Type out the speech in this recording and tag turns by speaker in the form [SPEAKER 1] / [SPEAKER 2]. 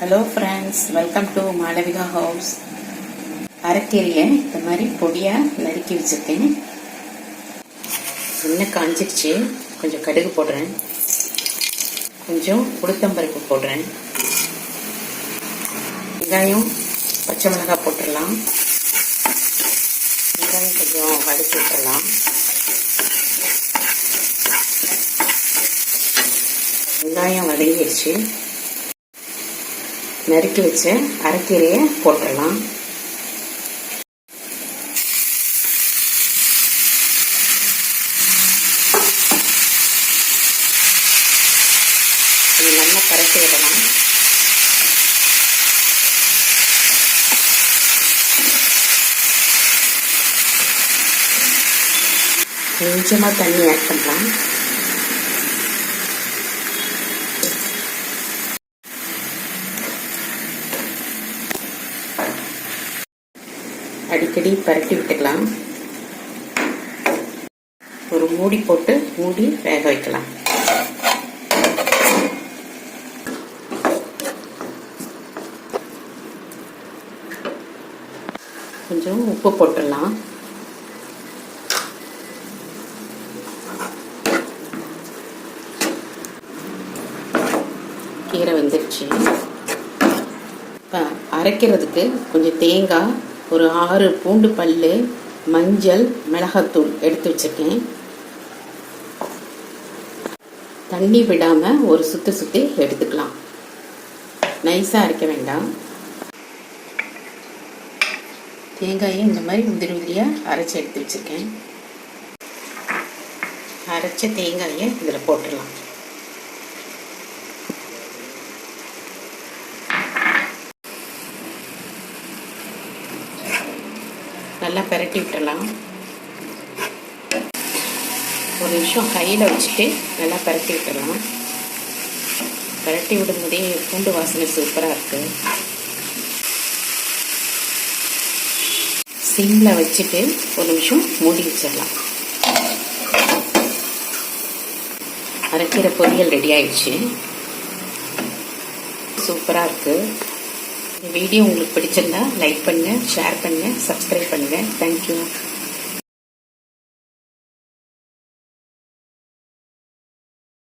[SPEAKER 1] Hello friends welcome to Malavika house அரைக்கீரையை இந்த மாதிரி பொடியாக நறுக்கி வச்சுருக்கேன். எண்ணெய் காஞ்சிடுச்சு கொஞ்சம் கடுகு போடுறேன். கொஞ்சம் உளுத்தம்பருப்பு போடுறேன். வெங்காயம் பச்சை மிளகாய் போட்டுடலாம். வெங்காயம் கொஞ்சம் வதக்கி விட்டுடலாம். வெங்காயம் வதங்கிடுச்சு நறுக்கி வச்ச அரைக்கீரையை போட்டுடலாம். இது நல்லா கரைச்சி விடலாம் கொஞ்சமாக தண்ணி ஆட் பண்ணலாம். அடிக்கடி பரட்டி விட்டுக்கலாம். ஒரு மூடி போட்டு மூடி வேக வைக்கலாம். கொஞ்சம் உப்பு போட்டுடலாம். கீரை வெந்துருச்சு இப்போ அரைக்கிறதுக்கு கொஞ்சம் தேங்காய் ஒரு ஆறு பூண்டு பல் மஞ்சள் மிளகாத்தூள் எடுத்து வச்சுருக்கேன். தண்ணி விடாமல் ஒரு சுற்றி சுற்றி எடுத்துக்கலாம். நைஸாக அரைக்க வேண்டாம். தேங்காயை இந்த மாதிரி உதிரி உதிரியாக அரைச்சி எடுத்து வச்சுருக்கேன். அரைச்ச தேங்காயை இதில் போட்டுடலாம். நல்லா பெரட்டி விட்டுடலாம். ஒரு நிமிஷம் கையில் வச்சுட்டு நல்லா பெரட்டி விட்டுடலாம். பெரட்டி விடும்போதே பூண்டு வாசனை சூப்பராக இருக்குது சிம்மில் வச்சுட்டு ஒரு நிமிஷம் மூடி வச்சிடலாம். அரைக்கிற பொரியல் ரெடி ஆயிடுச்சு. சூப்பராக இருக்குது இந்த வீடியோ உங்களுக்கு பிடிச்சிருந்தா லைக் பண்ணுங்கள் ஷேர் பண்ணுங்கள் சப்ஸ்கிரைப் பண்ணுங்கள் தேங்க்யூ